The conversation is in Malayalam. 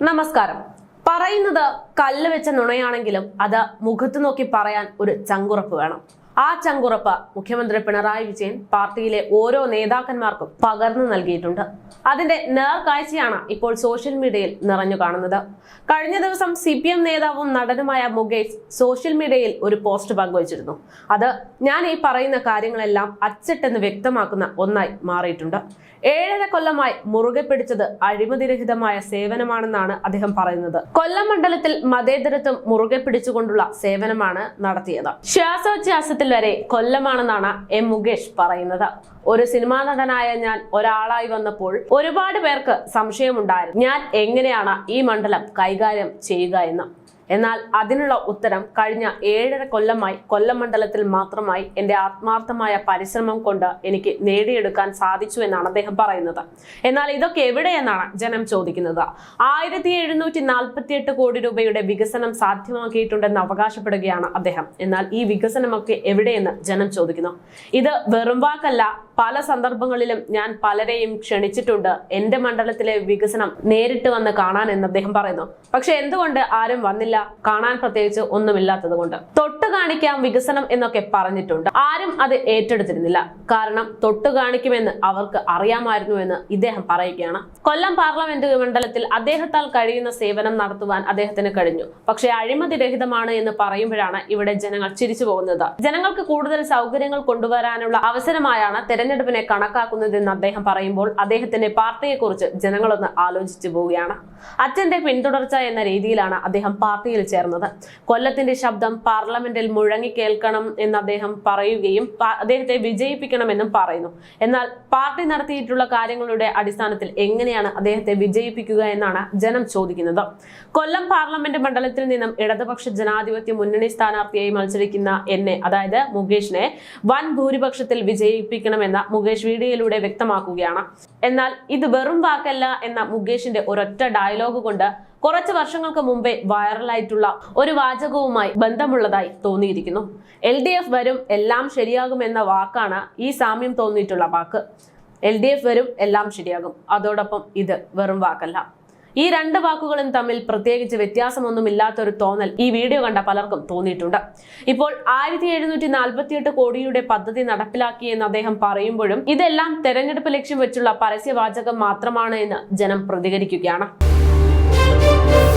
നമസ്കാരം. പറയുന്നത് കല്ല് വെച്ച നുണയാണെങ്കിലും അത് മുഖത്ത് നോക്കി പറയാൻ ഒരു ചങ്കുറപ്പ് വേണം. ആ ചങ്കുറപ്പ് മുഖ്യമന്ത്രി പിണറായി വിജയൻ പാർട്ടിയിലെ ഓരോ നേതാക്കന്മാർക്കും പകർന്നു നൽകിയിട്ടുണ്ട്. അതിന്റെ നേർക്കാഴ്ചയാണ് ഇപ്പോൾ സോഷ്യൽ മീഡിയയിൽ നിറഞ്ഞു കാണുന്നത്. കഴിഞ്ഞ ദിവസം സി പി എം നേതാവും നടനുമായ മുകേഷ് സോഷ്യൽ മീഡിയയിൽ ഒരു പോസ്റ്റ് പങ്കുവച്ചിരുന്നു. അത് ഞാൻ ഈ പറയുന്ന കാര്യങ്ങളെല്ലാം അച്ചട്ടെന്ന് വ്യക്തമാക്കുന്ന ഒന്നായി മാറിയിട്ടുണ്ട്. ഏഴര കൊല്ലമായി മുറുകെ പിടിച്ചത് അഴിമതിരഹിതമായ സേവനമാണെന്നാണ് അദ്ദേഹം പറയുന്നത്. കൊല്ലം മണ്ഡലത്തിൽ മതേതരത്വം മുറുകെ പിടിച്ചുകൊണ്ടുള്ള സേവനമാണ് നടത്തിയത്. ശ്വാസോച്ഛ്വാസത്തിൽ വരെ കൊല്ലമാണെന്നാണ് എം മുകേഷ് പറയുന്നത്. ഒരു സിനിമാ നടനായ ഞാൻ ഒരാളായി വന്നപ്പോൾ ഒരുപാട് പേർക്ക് സംശയമുണ്ടായിരുന്നു. ഞാൻ എങ്ങനെയാണ് ഈ മണ്ഡലം കൈകാര്യം ചെയ്യുക എന്ന്. എന്നാൽ അതിനുള്ള ഉത്തരം കഴിഞ്ഞ ഏഴര കൊല്ലമായി കൊല്ലം മണ്ഡലത്തിൽ മാത്രമായി എന്റെ ആത്മാർത്ഥമായ പരിശ്രമം കൊണ്ട് എനിക്ക് നേടിയെടുക്കാൻ സാധിച്ചു എന്നാണ് അദ്ദേഹം പറയുന്നത്. എന്നാൽ ഇതൊക്കെ എവിടെയെന്നാണ് ജനം ചോദിക്കുന്നത്. ആയിരത്തി എഴുന്നൂറ്റി നാൽപ്പത്തി എട്ട് കോടി രൂപയുടെ വികസനം സാധ്യമാക്കിയിട്ടുണ്ടെന്ന് അവകാശപ്പെടുകയാണ് അദ്ദേഹം. എന്നാൽ ഈ വികസനമൊക്കെ എവിടെയെന്ന് ജനം ചോദിക്കുന്നു. ഇത് വെറും വാക്കല്ല പല സന്ദർഭങ്ങളിലും ഞാൻ പലരെയും ക്ഷണിച്ചിട്ടുണ്ട് എന്റെ മണ്ഡലത്തിലെ വികസനം നേരിട്ട് വന്ന് കാണാൻ എന്ന് അദ്ദേഹം പറയുന്നു. പക്ഷെ എന്തുകൊണ്ട് ആരും വന്നില്ല കാണാൻ പ്രത്യേകിച്ച് ഒന്നുമില്ലാത്തത് കൊണ്ട്. തൊട്ട് കാണിക്കാം വികസനം എന്നൊക്കെ പറഞ്ഞിട്ടുണ്ട്. ആരും അത് ഏറ്റെടുത്തിരുന്നില്ല. കാരണം തൊട്ട് കാണിക്കുമെന്ന് അവർക്ക് അറിയാമായിരുന്നു എന്ന് ഇദ്ദേഹം പറയുകയാണ്. കൊല്ലം പാർലമെന്റ് മണ്ഡലത്തിൽ അദ്ദേഹത്താൽ കഴിയുന്ന സേവനം നടത്തുവാൻ അദ്ദേഹത്തിന് കഴിഞ്ഞു. പക്ഷേ അഴിമതി രഹിതമാണ് എന്ന് പറയുമ്പോഴാണ് ഇവിടെ ജനങ്ങൾ ചിരിച്ചു പോകുന്നത്. ജനങ്ങൾക്ക് കൂടുതൽ സൗകര്യങ്ങൾ കൊണ്ടുവരാനുള്ള അവസരമായാണ് തെരഞ്ഞെടുപ്പിനെ കണക്കാക്കുന്നതെന്ന് അദ്ദേഹം പറയുമ്പോൾ അദ്ദേഹത്തിന്റെ പാർട്ടിയെക്കുറിച്ച് ജനങ്ങളൊന്ന് ആലോചിച്ചു പോവുകയാണ്. അച്ഛന്റെ പിന്തുടർച്ച എന്ന രീതിയിലാണ് അദ്ദേഹം പാർട്ടിയിൽ ചേർന്നത്. കൊല്ലത്തിന്റെ ശബ്ദം പാർലമെന്റിൽ മുഴങ്ങി കേൾക്കണം എന്ന് അദ്ദേഹം പറയുകയും അദ്ദേഹത്തെ വിജയിപ്പിക്കണമെന്നും പറയുന്നു. എന്നാൽ പാർട്ടി നടത്തിയിട്ടുള്ള കാര്യങ്ങളുടെ അടിസ്ഥാനത്തിൽ എങ്ങനെയാണ് അദ്ദേഹത്തെ വിജയിപ്പിക്കുക എന്നാണ് ജനം ചോദിക്കുന്നത്. കൊല്ലം പാർലമെന്റ് മണ്ഡലത്തിൽ നിന്നും ഇടതുപക്ഷ ജനാധിപത്യ മുന്നണി സ്ഥാനാർത്ഥിയായി മത്സരിക്കുന്ന എന്നെ അതായത് മുകേഷിനെ വൻ ഭൂരിപക്ഷത്തിൽ വിജയിപ്പിക്കണമെന്ന് മുകേഷ് വീഡിയോയിലൂടെ വ്യക്തമാക്കുകയാണ്. എന്നാൽ ഇത് വെറും വാക്കല്ല എന്ന മുകേഷിന്റെ ഒരൊറ്റ ഡയലോഗ് കൊണ്ട് കുറച്ച് വർഷങ്ങൾക്ക് മുമ്പേ വൈറലായിട്ടുള്ള ഒരു വാചകവുമായി ബന്ധമുള്ളതായി തോന്നിയിരിക്കുന്നു. എൽ ഡി എഫ് വരും എല്ലാം ശരിയാകും എന്ന വാക്കാണ് ഈ സാമ്യം തോന്നിയിട്ടുള്ള വാക്ക്. എൽ ഡി എഫ് വരും എല്ലാം ശരിയാകും. അതോടൊപ്പം ഇത് വെറും വാക്കല്ല. ഈ രണ്ട് വാക്കുകളും തമ്മിൽ പ്രത്യേകിച്ച് വ്യത്യാസമൊന്നുമില്ലാത്ത ഒരു തോന്നൽ ഈ വീഡിയോ കണ്ട പലർക്കും തോന്നിയിട്ടുണ്ട്. ഇപ്പോൾ ആയിരത്തി എഴുന്നൂറ്റി നാൽപ്പത്തിയെട്ട് കോടിയുടെ പദ്ധതി നടപ്പിലാക്കിയെന്ന് അദ്ദേഹം പറയുമ്പോഴും ഇതെല്ലാം തെരഞ്ഞെടുപ്പ് ലക്ഷ്യം വെച്ചുള്ള പരസ്യവാചകം മാത്രമാണ് എന്ന് ജനം പ്രതികരിക്കുകയാണ്. Thank you.